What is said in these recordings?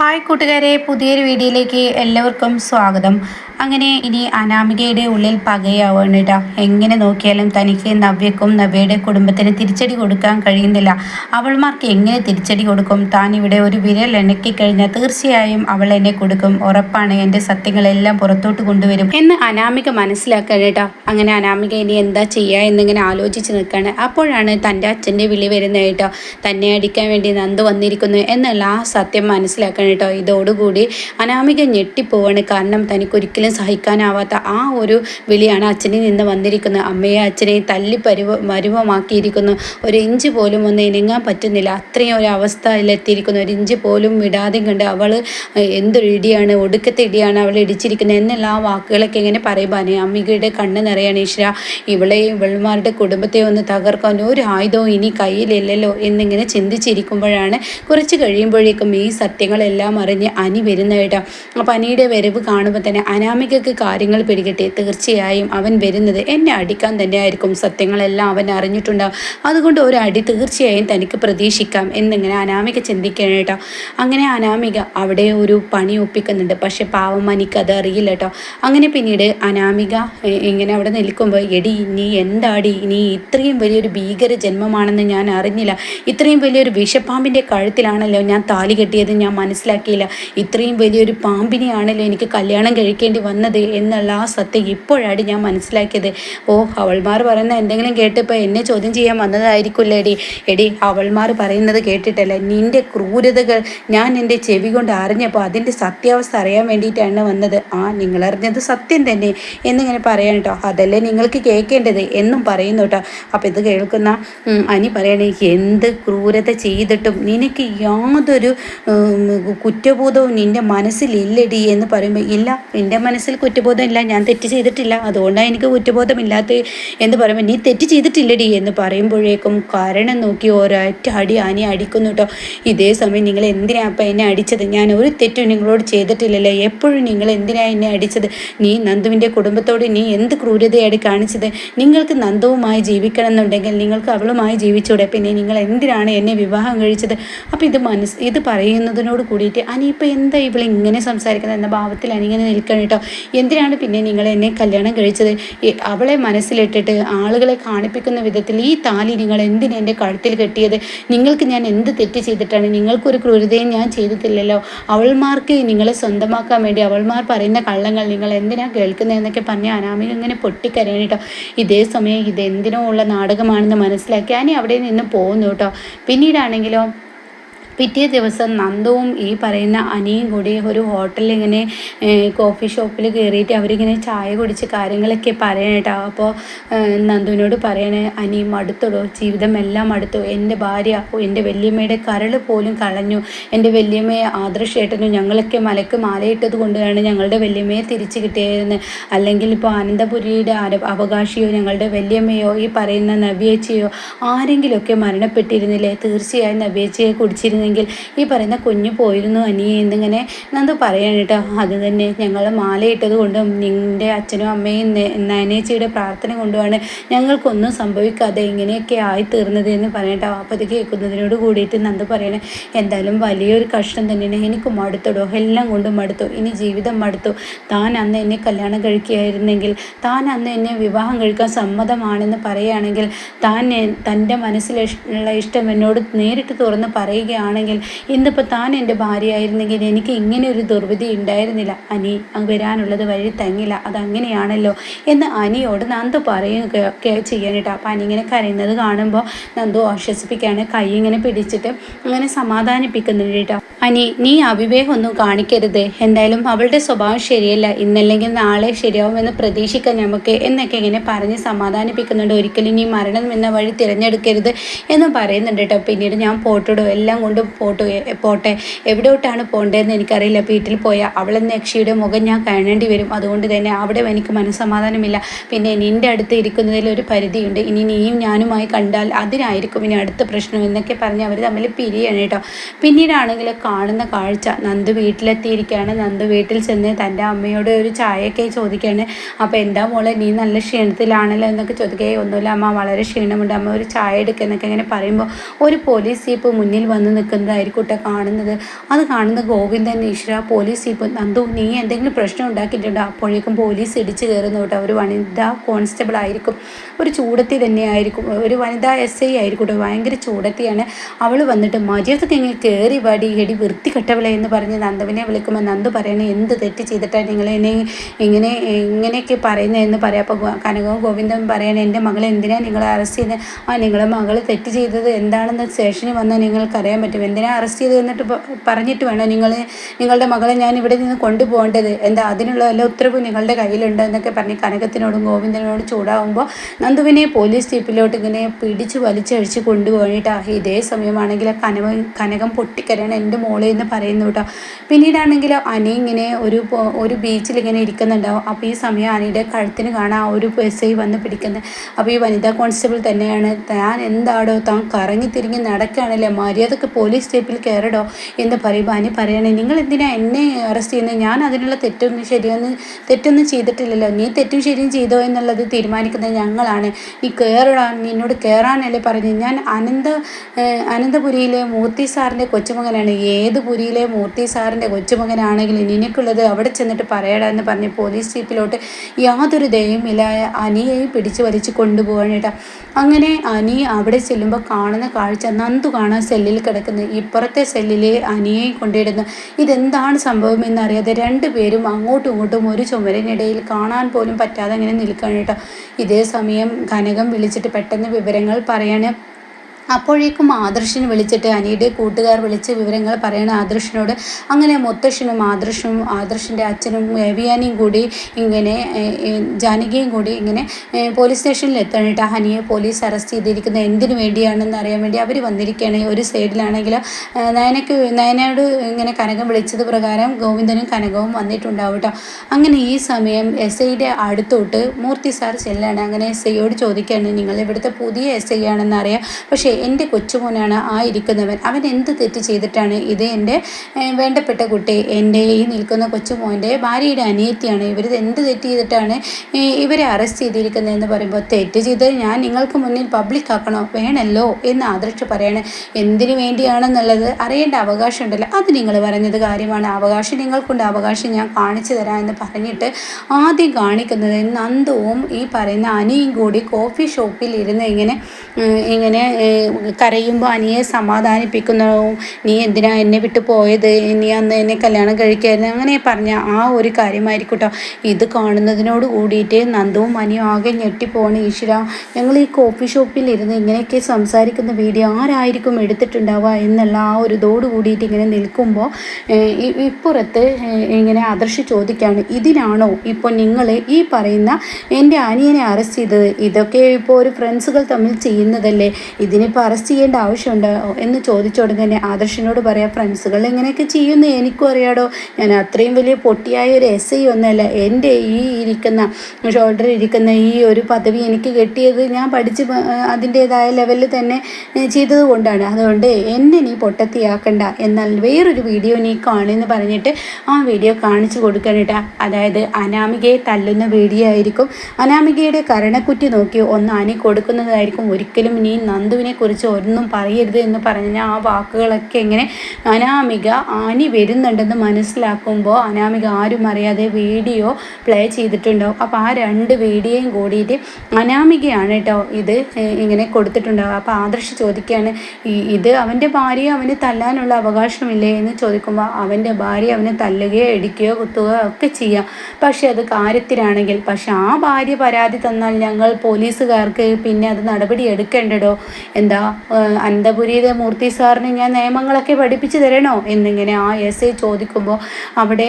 Hi കൂട്ടുകാരെ പുതിയൊരു വീഡിയോയിലേക്ക് എല്ലാവർക്കും സ്വാഗതം. അങ്ങനെ ഇനി അനാമികയുടെ ഉള്ളിൽ പകയാവാണ് കേട്ടോ എങ്ങനെ നോക്കിയാലും തനിക്ക് നവ്യക്കും നവ്യയുടെ കുടുംബത്തിന് തിരിച്ചടി കൊടുക്കാൻ കഴിയുന്നില്ല. അവൾമാർക്ക് എങ്ങനെ തിരിച്ചടി കൊടുക്കും? താൻ ഇവിടെ ഒരു വിരൽ ഇണക്കി കഴിഞ്ഞാൽ തീർച്ചയായും അവൾ എന്നെ കൊടുക്കും. ഉറപ്പാണ് എന്റെ സത്യങ്ങളെല്ലാം പുറത്തോട്ട് കൊണ്ടുവരും എന്ന് അനാമിക മനസ്സിലാക്കാൻ കേട്ടോ അങ്ങനെ അനാമിക ഇനി എന്താ ചെയ്യുക എന്നിങ്ങനെ ആലോചിച്ച് നിൽക്കുകയാണ് അപ്പോഴാണ് തന്റെ അച്ഛന്റെ വിളി വരുന്നത് കേട്ടോ തന്നെ അടിക്കാൻ വേണ്ടി നന്ദ് വന്നിരിക്കുന്നു എന്നുള്ള ആ സത്യം മനസ്സിലാക്കാൻ കേട്ടോ. ഇതോടുകൂടി അനാമിക ഞെട്ടിപ്പോവാണ്. കാരണം തനിക്കൊരിക്കലും സഹിക്കാനാവാത്ത ആ ഒരു വിളിയാണ് അച്ഛനിൽ നിന്ന് വന്നിരിക്കുന്നത്. അമ്മയെ അച്ഛനെ തല്ലി പരുവ മരുവമാക്കിയിരിക്കുന്നു. ഒരു ഇഞ്ച് പോലും ഒന്ന് ഇനങ്ങാൻ പറ്റുന്നില്ല. അത്രയും ഒരു അവസ്ഥയിലെത്തിയിരിക്കുന്നു ഒരു ഇഞ്ച് പോലും വിടാതെ കണ്ട് അവൾ എന്തൊരു ഇടിയാണ് ഒടുക്കത്തെ ഇടിയാണ് അവൾ ഇടിച്ചിരിക്കുന്നത് എന്നുള്ള ആ വാക്കുകളൊക്കെ എങ്ങനെ പറയുമ്പോൾ അമ്മികയുടെ കണ്ണ് നിറയാണ്. ഈശ്വര ഇവളെ ഇവൾമാരുടെ കുടുംബത്തെ ഒന്ന് തകർക്കാൻ ഒരു ആയുധവും ഇനി കയ്യിലില്ലല്ലോ എന്നിങ്ങനെ ചിന്തിച്ചിരിക്കുമ്പോഴാണ് കുറച്ച് കഴിയുമ്പോഴേക്കും ഈ സത്യങ്ങളെല്ലാം അറിഞ്ഞ് അനി വരുന്ന കേട്ടോ. അപ്പോൾ അനിയുടെ വരവ് കാണുമ്പോൾ തന്നെ അനാമികക്ക് കാര്യങ്ങൾ പിടികിട്ടി. തീർച്ചയായും അവൻ വരുന്നത് എന്നെ അടിക്കാൻ തന്നെയായിരിക്കും. സത്യങ്ങളെല്ലാം അവൻ അറിഞ്ഞിട്ടുണ്ടാവും. അതുകൊണ്ട് ഒരു അടി തീർച്ചയായും തനിക്ക് പ്രതീക്ഷിക്കാം എന്നിങ്ങനെ അനാമിക ചിന്തിക്കണം കേട്ടോ. അങ്ങനെ അനാമിക അവിടെ ഒരു പണി ഒപ്പിക്കുന്നുണ്ട്. പക്ഷെ പാവം അനിക്ക് അത് അറിയില്ല കേട്ടോ. അങ്ങനെ പിന്നീട് അനാമിക ഇങ്ങനെ അവിടെ നിൽക്കുമ്പോൾ എടി നീ എന്താടി? നീ ഇത്രയും വലിയൊരു ഭീകര ജന്മമാണെന്ന് ഞാൻ അറിഞ്ഞില്ല. ഇത്രയും വലിയൊരു വിഷപ്പാമ്പിന്റെ കഴുത്തിലാണല്ലോ ഞാൻ താലി കെട്ടിയത്. ഞാൻ മനസ്സിലാക്കിയില്ല. ഇത്രയും വലിയൊരു പാമ്പിനെയാണല്ലോ എനിക്ക് കല്യാണം കഴിക്കേണ്ടി വന്നത് എന്നുള്ള ആ സത്യം ഇപ്പോഴാണ് ഞാൻ മനസ്സിലാക്കിയത്. ഓ അവൾമാർ പറയുന്ന എന്തെങ്കിലും കേട്ടപ്പോൾ എന്നെ ചോദ്യം ചെയ്യാൻ വന്നതായിരിക്കുമല്ലേ എടി. എടി അവൾമാർ പറയുന്നത് കേട്ടിട്ടല്ല. നിന്റെ ക്രൂരതകൾ ഞാൻ എന്റെ ചെവി കൊണ്ട് അറിഞ്ഞപ്പോൾ അതിന്റെ സത്യാവസ്ഥ അറിയാൻ വേണ്ടിയിട്ടാണ് വന്നത്. ആ നിങ്ങൾ അറിഞ്ഞത് സത്യം തന്നെ. എന്നിങ്ങനെ പറയാൻ കേട്ടോ അതല്ലേ നിങ്ങൾക്ക് കേൾക്കേണ്ടത് എന്നും പറയുന്നു കേട്ടോ അപ്പോൾ ഇത് കേൾക്കുന്ന അനി പറയണേ എന്ത് ക്രൂരത ചെയ്തിട്ടും നിനക്ക് യാതൊരു കുറ്റബോധവും നിന്റെ മനസ്സിലില്ലടി എന്ന് പറയുമ്പോൾ ഇല്ല എന്റെ മനസ്സിൽ കുറ്റബോധം ഇല്ല ഞാൻ തെറ്റ് ചെയ്തിട്ടില്ല. അതുകൊണ്ടാണ് എനിക്ക് കുറ്റബോധമില്ലാത്ത എന്ന് പറയുമ്പോൾ നീ തെറ്റ് ചെയ്തിട്ടില്ലടി എന്ന് പറയുമ്പോഴേക്കും കാരണം നോക്കി ഒരൊറ്റ അടി ആനി അടിക്കുന്നു കേട്ടോ ഇതേ സമയം നിങ്ങൾ എന്തിനാ അപ്പം എന്നെ അടിച്ചത്? ഞാൻ ഒരു തെറ്റും നിങ്ങളോട് ചെയ്തിട്ടില്ലല്ലോ. എപ്പോഴും നിങ്ങൾ എന്തിനാ എന്നെ അടിച്ചത്? നീ നന്ദുവിന്റെ കുടുംബത്തോട് നീ എന്ത് ക്രൂരതയാണ് കാണിച്ചത്? നിങ്ങൾക്ക് നന്ദവുമായി ജീവിക്കണം എന്നുണ്ടെങ്കിൽ നിങ്ങൾക്ക് അവളുമായി ജീവിച്ചൂടെ. പിന്നെ നിങ്ങൾ എന്തിനാണ് എന്നെ വിവാഹം കഴിച്ചത്? അപ്പോൾ ഇത് മനസ്സ് ഇത് പറയുന്നതിനോട് കൂടിയിട്ട് അനിയിപ്പോൾ എന്താ ഇവൾ ഇങ്ങനെ സംസാരിക്കുന്നത്? എന്ന ഭാവത്തിൽ അനിങ്ങനെ നിൽക്കണം കേട്ടോ എന്തിനാണ് പിന്നെ നിങ്ങൾ എന്നെ കല്യാണം കഴിച്ചത്? അവളെ മനസ്സിലിട്ടിട്ട് ആളുകളെ കാണിപ്പിക്കുന്ന വിധത്തിൽ ഈ താലി നിങ്ങൾ എന്തിനാ എന്റെ കഴുത്തിൽ കെട്ടിയത്? നിങ്ങൾക്ക് ഞാൻ എന്ത് തെറ്റ് ചെയ്തിട്ടാണ്? നിങ്ങൾക്കൊരു ക്രൂരതയും ഞാൻ ചെയ്തിട്ടില്ലല്ലോ. അവൾമാർക്ക് നിങ്ങളെ സ്വന്തമാക്കാൻ വേണ്ടി അവൾമാർ പറയുന്ന കള്ളങ്ങൾ നിങ്ങൾ എന്തിനാണ് കേൾക്കുന്നത് എന്നൊക്കെ പറഞ്ഞ് അനാമിക ഇങ്ങനെ പൊട്ടിക്കരയാണ് കേട്ടോ ഇതേ സമയം ഇത് എന്തിനോ ഉള്ള നാടകമാണെന്ന് മനസ്സിലാക്കി അനി അവിടെ നിന്ന് പോകുന്നു കേട്ടോ പിന്നീടാണെങ്കിലോ പിറ്റേ ദിവസം നന്ദവും ഈ പറയുന്ന അനിയും കൂടി ഒരു ഹോട്ടലിൽ ഇങ്ങനെ കോഫി ഷോപ്പിൽ കയറിയിട്ട് അവരിങ്ങനെ ചായ കുടിച്ച് കാര്യങ്ങളൊക്കെ പറയണേട്ടോ. അപ്പോൾ നന്ദുവിനോട് പറയണേ അനി മടുത്തടോ ജീവിതം എല്ലാം മടുത്തു. എന്റെ ഭാര്യ എന്റെ വല്യമ്മയുടെ കരൾ പോലും കളഞ്ഞു. എന്റെ വല്യമ്മയെ ആദർശേട്ടനും ഞങ്ങളൊക്കെ മലക്ക് മാലയിട്ടത് കൊണ്ടാണ് ഞങ്ങളുടെ വല്യമ്മയെ തിരിച്ചു കിട്ടിയത് അല്ലെങ്കിൽ ഇപ്പോൾ ആനന്ദപുരിയുടെ ആര- അവകാശിയോ ഞങ്ങളുടെ വല്യമ്മയോ ഈ പറയുന്ന നവ്യേച്ചിയോ ആരെങ്കിലുമൊക്കെ മരണപ്പെട്ടിരുന്നില്ലേ? തീർച്ചയായും നവ്യേച്ചിയെ കുടിച്ചിരുന്നെങ്കിൽ ഈ പറയുന്ന കുഞ്ഞു പോയിരുന്നു അനിയെ എന്നിങ്ങനെ നന്ദു പറയാൻ കേട്ടോ. അത് തന്നെ ഞങ്ങൾ മാലയിട്ടത് കൊണ്ടും നിന്റെ അച്ഛനും അമ്മയും നയനേച്ചിയുടെ പ്രാർത്ഥന കൊണ്ടുമാണ് ഞങ്ങൾക്കൊന്നും സംഭവിക്കാതെ ഇങ്ങനെയൊക്കെ ആയി തീർന്നത് എന്ന് പറയട്ടോ അപ്പോൾ ഇത് കേൾക്കുന്നതിനോട് കൂടിയിട്ട് നന്ദു പറയണേ എന്തായാലും വലിയൊരു കഷ്ടം തന്നെയാണ്. എനിക്ക് മടുത്തടോ. എല്ലാം കൊണ്ടും മടുത്തു. ഇനി ജീവിതം മടുത്തു. താൻ അന്ന് എന്നെ കല്യാണം കഴിക്കുകയായിരുന്നെങ്കിൽ താൻ അന്ന് എന്നെ വിവാഹം കഴിക്കാൻ സമ്മതമാണെന്ന് പറയുകയാണെങ്കിൽ താൻ തന്റെ മനസ്സിലുള്ള ഇഷ്ടം എന്നോട് നേരിട്ട് തുറന്ന് പറയുകയാണെങ്കിൽ ഇന്നിപ്പോൾ താൻ എന്റെ ഭാര്യയായിരുന്നെങ്കിൽ എനിക്ക് ഇങ്ങനെ ഒരു ദുർവിധി ഉണ്ടായിരുന്നില്ല. അനി വരാനുള്ളത് വഴി തങ്ങില്ല. അതങ്ങനെയാണല്ലോ എന്ന് അനിയോട് നന്ദു പറയുകയൊക്കെ ചെയ്യാനിട്ട്. അപ്പം അനി ഇങ്ങനെ കരയുന്നത് കാണുമ്പോൾ നന്ദു ആശ്വസിപ്പിക്കുകയാണ്. കൈ ഇങ്ങനെ പിടിച്ചിട്ട് അങ്ങനെ സമാധാനിപ്പിക്കുന്നുണ്ട് കേട്ടോ. അനി നീ അവിവേഹമൊന്നും കാണിക്കരുത്. എന്തായാലും അവളുടെ സ്വഭാവം ശരിയല്ല. ഇന്നല്ലെങ്കിൽ നാളെ ശരിയാവുമെന്ന് പ്രതീക്ഷിക്കാം നമുക്ക് എന്നൊക്കെ ഇങ്ങനെ പറഞ്ഞ് സമാധാനിപ്പിക്കുന്നുണ്ട്. ഒരിക്കലും നീ മരണം എന്ന വഴി തിരഞ്ഞെടുക്കരുത് എന്ന് പറയുന്നുണ്ട് കേട്ടോ. പിന്നീട് ഞാൻ പോട്ടിടും. എല്ലാം കൊണ്ടും പോട്ടു പോട്ട് പോട്ടെ. എവിടോട്ടാണ് പോകേണ്ടതെന്ന് എനിക്കറിയില്ല. വീട്ടിൽ പോയാൽ അവളെന്ന യക്ഷിയുടെ മുഖം ഞാൻ കാണേണ്ടി വരും. അതുകൊണ്ട് തന്നെ അവിടെ എനിക്ക് മനസ്സമാധാനമില്ല. പിന്നെ നിന്റെ അടുത്ത് ഇരിക്കുന്നതിൽ ഒരു പരിധിയുണ്ട്. ഇനി നീയും ഞാനുമായി കണ്ടാൽ അതിനായിരിക്കും ഇനി അടുത്ത പ്രശ്നം എന്നൊക്കെ പറഞ്ഞ് അവർ തമ്മിൽ പിരിയാണ് കേട്ടോ. പിന്നീടാണെങ്കിൽ കാണുന്ന കാഴ്ച. നന്ദു വീട്ടിലെത്തിയിരിക്കുകയാണ്. നന്ദു വീട്ടിൽ ചെന്ന് തന്റെ അമ്മയോട് ഒരു ചായയൊക്കെ ചോദിക്കുകയാണ്. അപ്പോൾ എന്താ മോളെ നീ നല്ല ക്ഷീണത്തിലാണല്ലോ? എന്നൊക്കെ ചോദിക്കുകയെ ഒന്നുമില്ല അമ്മ വളരെ ക്ഷീണമുണ്ട്. അമ്മ ഒരു ചായ എടുക്കുക എന്നൊക്കെ ഇങ്ങനെ പറയുമ്പോൾ ഒരു പോലീസ് ജീപ്പ് മുന്നിൽ വന്ന് നിൽക്കുന്നതായിരിക്കും കേട്ടോ കാണുന്നത്? അത് കാണുന്ന ഗോവിന്ദൻ ഈശ്വര പോലീസ് ഇപ്പോൾ നന്ദു നീ എന്തെങ്കിലും പ്രശ്നം ഉണ്ടാക്കിയിട്ടുണ്ടോ? അപ്പോഴേക്കും പോലീസ് ഇടിച്ചു കയറുന്നു കേട്ടോ. ഒരു വനിതാ കോൺസ്റ്റബിൾ ആയിരിക്കും. ഒരു ചൂടത്തി തന്നെ ആയിരിക്കും ഒരു വനിതാ എസ് ഐ ആയിരിക്കട്ടെ ഭയങ്കര ചൂടത്തിയാണ്. അവൾ വന്നിട്ട് മര്യാദയ്ക്ക് ഇങ്ങനെ കയറി വാടി എടി വൃത്തി കെട്ടവളെ എന്ന് പറഞ്ഞ് നന്ദുവിനെ വിളിക്കുമ്പോൾ നന്ദു പറയണേ എന്ത് തെറ്റ് ചെയ്തിട്ടാണ് നിങ്ങൾ എന്നെ ഇങ്ങനെ ഇങ്ങനെയൊക്കെ പറയുന്നതെന്ന് പറയാം. അപ്പോൾ കനകവും ഗോവിന്ദൻ പറയണേ എന്റെ മകളെ എന്തിനാണ് നിങ്ങളെ അറസ്റ്റ് ചെയ്യുന്നത് ആ നിങ്ങളെ മകൾ തെറ്റ് ചെയ്തത് എന്താണെന്ന് സ്റ്റേഷനിൽ വന്നാൽ നിങ്ങൾക്ക് അറിയാൻ പറ്റും എന്തിനാ അറസ്റ്റ് ചെയ്ത് എന്നിട്ട് പറഞ്ഞിട്ട് വേണോ? നിങ്ങൾ നിങ്ങളുടെ മകളെ ഞാൻ ഇവിടെ നിന്ന് കൊണ്ടുപോകേണ്ടത്. എന്താ അതിനുള്ള എല്ലാ ഉത്തരവും നിങ്ങളുടെ കയ്യിലുണ്ട് എന്നൊക്കെ പറഞ്ഞ് കനകത്തിനോടും ഗോവിന്ദനോടും ചൂടാവുമ്പോൾ നന്ദുവിനെ പോലീസ് ജീപ്പിലോട്ട് ഇങ്ങനെ പിടിച്ച് വലിച്ചഴിച്ച് കൊണ്ടുപോയിട്ട് ഇതേ സമയമാണെങ്കിൽ കനക കനകം പൊട്ടിക്കരയാണ് എന്റെ മോളെ എന്ന് പറയുന്നു കേട്ടോ. പിന്നീടാണെങ്കിൽ അനി ഇങ്ങനെ ഒരു ഒരു ബീച്ചിൽ ഇങ്ങനെ ഇരിക്കുന്നുണ്ടാവും. അപ്പോൾ ഈ സമയം അനിയുടെ കഴുത്തിന് കാണാൻ ഒരു എസ് ഐ വന്ന് പിടിക്കുന്നത് അപ്പോൾ ഈ വനിതാ കോൺസ്റ്റബിൾ തന്നെയാണ്. താൻ എന്താടോ താൻ കറങ്ങി തിരിഞ്ഞ് നടക്കുകയാണല്ലേ? മര്യാദയ്ക്ക് പോലീസ് സ്റ്റേപ്പിൽ കയറടോ എന്ന് അനി പറയണേ നിങ്ങൾ എന്തിനാ എന്നെ അറസ്റ്റ് ചെയ്യുന്നത് ഞാൻ അതിനുള്ള തെറ്റൊന്നും ശരിയൊന്നും തെറ്റൊന്നും ചെയ്തിട്ടില്ലല്ലോ. നീ തെറ്റും ശരിയും ചെയ്തോ എന്നുള്ളത് തീരുമാനിക്കുന്നത് ഞങ്ങളാണ്. നീ കയറടാ നിന്നോട് കയറാനല്ലേ പറഞ്ഞു. ഞാൻ അനന്ത അനന്തപുരിയിലെ മൂർത്തി സാറിന്റെ കൊച്ചുമകനാണ്. ഏത് പുരിയിലെ മൂർത്തി സാറിന്റെ കൊച്ചുമകനാണെങ്കിലും നിനക്കുള്ളത് അവിടെ ചെന്നിട്ട് പറയടാ എന്ന് പറഞ്ഞ് പോലീസ് ജീപ്പിലോട്ട് യാതൊരു ദയവുമില്ല അനിയെയും പിടിച്ചു വലിച്ച് കൊണ്ടുപോകാനായിട്ടാ അങ്ങനെ അനി അവിടെ ചെല്ലുമ്പോൾ കാണുന്ന കാഴ്ച നന്ദു കാണാൻ സെല്ലിൽ കിടക്കുന്നു. ഇപ്പുറത്തെ സെല്ലിലെ അനിയെ കൊണ്ടിടുന്നു ഇതെന്താണ് സംഭവം എന്നറിയാതെ രണ്ടുപേരും അങ്ങോട്ടും ഇങ്ങോട്ടും ഒരു ചുമരനിടയിൽ കാണാൻ പോലും പറ്റാതെ അങ്ങനെ നിൽക്കുകയാണ് കേട്ടോ. ഇതേ സമയം കനകം വിളിച്ചിട്ട് പെട്ടെന്ന് വിവരങ്ങൾ പറയാൻ അപ്പോഴേക്കും ആദർശിനെ വിളിച്ചിട്ട് അനിയുടെ കൂട്ടുകാർ വിളിച്ച് വിവരങ്ങൾ പറയണ ആദർശിനോട് അങ്ങനെ മുത്തശ്ശനും ആദർശനും ആദർശിന്റെ അച്ഛനും ഏവിയാനിയും കൂടി ഇങ്ങനെ ജാനകിയും കൂടി ഇങ്ങനെ പോലീസ് സ്റ്റേഷനിൽ എത്തണിട്ട് ഹനിയെ പോലീസ് അറസ്റ്റ് ചെയ്തിരിക്കുന്ന എന്തിനു വേണ്ടിയാണെന്ന് അറിയാൻ വേണ്ടി അവർ വന്നിരിക്കുകയാണ്. ഒരു സൈഡിലാണെങ്കിൽ നയനക്ക് നയനയോട് ഇങ്ങനെ കനകം വിളിച്ചത് പ്രകാരം ഗോവിന്ദനും കനകവും വന്നിട്ടുണ്ടാവും കേട്ടോ. അങ്ങനെ ഈ സമയം എസ് ഐയുടെ അടുത്തോട്ട് മൂർത്തി സാർ ചെല്ലാണ്. അങ്ങനെ എസ് ഐയോട് ചോദിക്കുകയാണ് നിങ്ങൾ ഇവിടുത്തെ പുതിയ എസ് ഐ ആണെന്ന് അറിയാം. പക്ഷേ എന്റെ കൊച്ചുമോനാണ് ആ ഇരിക്കുന്നവൻ. അവൻ എന്ത് തെറ്റ് ചെയ്തിട്ടാണ് ഇത് എന്റെ വേണ്ടപ്പെട്ട കുട്ടി എന്റെ ഈ നിൽക്കുന്ന കൊച്ചുമോന്റെ ഭാര്യയുടെ അനിയത്തിയാണ്. ഇവർ എന്ത് തെറ്റ് ചെയ്തിട്ടാണ് ഇവരെ അറസ്റ്റ് ചെയ്തിരിക്കുന്നതെന്ന് പറയുമ്പോൾ തെറ്റ് ചെയ്ത് ഞാൻ നിങ്ങൾക്ക് മുന്നിൽ പബ്ലിക് ആക്കണോ? വേണമല്ലോ എന്ന് ആദർശ് പറയണേ. എന്തിനു വേണ്ടിയാണെന്നുള്ളത് അറിയേണ്ട അവകാശം ഉണ്ടല്ലോ അത് നിങ്ങൾ പറഞ്ഞത് കാര്യമാണ്. അവകാശം നിങ്ങൾക്കുണ്ട്. അവകാശം ഞാൻ കാണിച്ചു തരാം എന്ന് പറഞ്ഞിട്ട് ആദ്യം കാണിക്കുന്നത് നന്ദവും ഈ പറയുന്ന അനിയും കൂടി കോഫി ഷോപ്പിൽ ഇരുന്ന് ഇങ്ങനെ ഇങ്ങനെ കരയുമ്പോൾ അനിയെ സമാധാനിപ്പിക്കുന്നതും നീ എന്തിനാ എന്നെ വിട്ടു പോയത്? നീ അന്ന് എന്നെ കല്യാണം കഴിക്കായിരുന്നു? അങ്ങനെ പറഞ്ഞ ആ ഒരു കാര്യമായിരിക്കും കേട്ടോ ഇത് കാണുന്നതിനോട് കൂടിയിട്ട് നന്ദുവും അനിയും ആകെ ഞെട്ടിപ്പോണ് ഈശ്വര ഞങ്ങൾ ഈ കോഫി ഷോപ്പിൽ ഇരുന്ന് ഇങ്ങനെയൊക്കെ സംസാരിക്കുന്ന വീഡിയോ ആരായിരിക്കും എടുത്തിട്ടുണ്ടാവുക? എന്നുള്ള ആ ഒരു ഇതോട് കൂടിയിട്ട് ഇങ്ങനെ നിൽക്കുമ്പോൾ ഇപ്പുറത്ത് ഇങ്ങനെ ആദർശ് ചോദിക്കുകയാണ് ഇതിനാണോ ഇപ്പോൾ നിങ്ങൾ ഈ പറയുന്ന എന്റെ അനിയനെ അറസ്റ്റ് ചെയ്തത്? ഇതൊക്കെ ഇപ്പോൾ ഒരു ഫ്രണ്ട്സുകൾ തമ്മിൽ ചെയ്യുന്നതല്ലേ? ഇതിനിപ്പോൾ അറസ്റ്റ് ചെയ്യേണ്ട ആവശ്യമുണ്ടോ എന്ന് ചോദിച്ചോടും തന്നെ ആദർശിനോട് പറയാം ഫ്രണ്ട്സുകൾ എങ്ങനെയൊക്കെ ചെയ്യുന്നു എനിക്കും അറിയാടോ. ഞാൻ അത്രയും വലിയ പൊട്ടിയായ ഒരു എസ് ഐ ഒന്നല്ല എന്റെ ഈ ഇരിക്കുന്ന ഷോൾഡറിൽ ഇരിക്കുന്ന ഈ ഒരു പദവി എനിക്ക് കിട്ടിയത് ഞാൻ പഠിച്ച് അതിന്റെതായ ലെവലിൽ തന്നെ ചെയ്തത് കൊണ്ടാണ്. അതുകൊണ്ട് എന്നെ നീ പൊട്ടത്തിയാക്കണ്ട. എന്നാൽ വേറൊരു വീഡിയോ നീ കാണുമെന്ന് പറഞ്ഞിട്ട് ആ വീഡിയോ കാണിച്ചു കൊടുക്കണിട്ട അതായത് അനാമികയെ തല്ലുന്ന വീഡിയോ ആയിരിക്കും. അനാമികയുടെ കരണക്കുറ്റി നോക്കി ഒന്ന് അനി കൊടുക്കുന്നതായിരിക്കും. ഒരിക്കലും നീ നന്ദുവിനെ കുറിച്ച് ഒന്നും പറയരുത് എന്ന് പറഞ്ഞ ആ വാക്കുകളൊക്കെ എങ്ങനെ അനാമിക ആനി വരുന്നുണ്ടെന്ന് മനസ്സിലാക്കുമ്പോൾ അനാമിക ആരും അറിയാതെ വീഡിയോ പ്ലേ ചെയ്തിട്ടുണ്ടാവും അപ്പോൾ ആ രണ്ട് വീഡിയോയും കൂടിയിട്ട് അനാമികയാണ് കേട്ടോ ഇത് ഇങ്ങനെ കൊടുത്തിട്ടുണ്ടാവും അപ്പോൾ ആദർശ് ചോദിക്കുകയാണ് ഇത് അവന്റെ ഭാര്യ അവന് തല്ലാനുള്ള അവകാശമില്ലേ? എന്ന് ചോദിക്കുമ്പോൾ അവന്റെ ഭാര്യ അവനെ തല്ലുകയോ ഇടിക്കുകയോ കുത്തുകയോ ഒക്കെ ചെയ്യാം. പക്ഷേ അത് കാര്യത്തിലാണെങ്കിൽ പക്ഷെ ആ ഭാര്യ പരാതി തന്നാൽ ഞങ്ങൾ പോലീസുകാർക്ക് പിന്നെ അത് നടപടി എടുക്കേണ്ടടോ? എന്താ അനന്തപുരിയിലെ മൂർത്തി സാറിന് ഞാൻ നിയമങ്ങളൊക്കെ പഠിപ്പിച്ചു തരണോ? എന്നിങ്ങനെ ആ എസ് ഐ ചോദിക്കുമ്പോൾ അവിടെ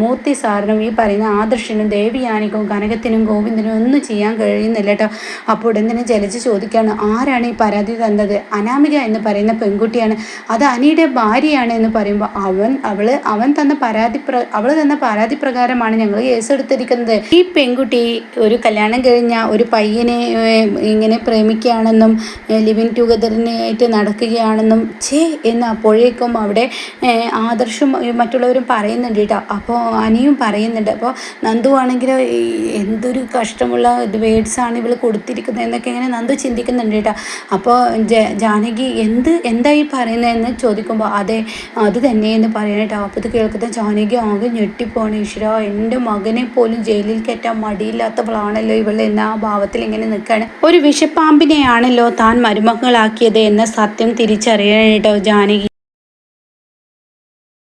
മൂർത്തി സാറിനും ഈ പറയുന്ന ആദർശനും ദേവിയാനിക്കും കനകത്തിനും ഗോവിന്ദനും ഒന്നും ചെയ്യാൻ കഴിയുന്നില്ല കേട്ടോ അപ്പോൾ തന്നെ ജലജ് ചോദിക്കുകയാണ് ആരാണ് ഈ പരാതി തന്നത്? അനാമിക എന്ന് പറയുന്ന പെൺകുട്ടിയാണ്. അത് അനിയുടെ ഭാര്യയാണ് എന്ന് പറയുമ്പോൾ അവൻ അവൾ അവൻ തന്ന പരാതി പ്ര അവൾ തന്ന പരാതി പ്രകാരമാണ് ഞങ്ങൾ കേസ് എടുത്തിരിക്കുന്നത് ഈ പെൺകുട്ടി ഒരു കല്യാണം കഴിഞ്ഞ ഒരു പയ്യനെ ഇങ്ങനെ പ്രേമിക്കുകയാണെന്നും ലിവിൻ ലിവിങ് ടുഗദറിനായിട്ട് നടക്കുകയാണെന്നും ഛേ എന്ന് അപ്പോഴേക്കും അവിടെ ആദർശം മറ്റുള്ളവരും പറയുന്നുണ്ട് കേട്ടോ. അപ്പോൾ അനിയും പറയുന്നുണ്ട് അപ്പോൾ നന്ദു ആണെങ്കിൽ എന്തൊരു കഷ്ടമുള്ള വേഡ്സാണ് ഇവൾ കൊടുത്തിരിക്കുന്നത് എന്നൊക്കെ ഇങ്ങനെ നന്ദു ചിന്തിക്കുന്നുണ്ട് കേട്ടോ. അപ്പോൾ ജാനകി എന്ത് എന്തായി പറയുന്നതെന്ന് ചോദിക്കുമ്പോൾ അതെ അത് തന്നെയെന്ന് പറയണം കേട്ടോ. അപ്പോൾ ഇത് കേൾക്കുന്ന ജാനകി ആകെ ഞെട്ടിപ്പോണ്. ഈശ്വര എന്റെ മകനെ പോലും ജയിലിൽ കയറ്റാൻ മടിയില്ലാത്തവളാണല്ലോ ഇവൾ എന്ന ഭാവത്തിൽ ഇങ്ങനെ നിൽക്കുകയാണ് ഒരു വിഷപ്പാമ്പിനെയാണല്ലോ താൻ മരുമകളാക്കിയത് എന്ന സത്യം തിരിച്ചറിയണം ജാനകി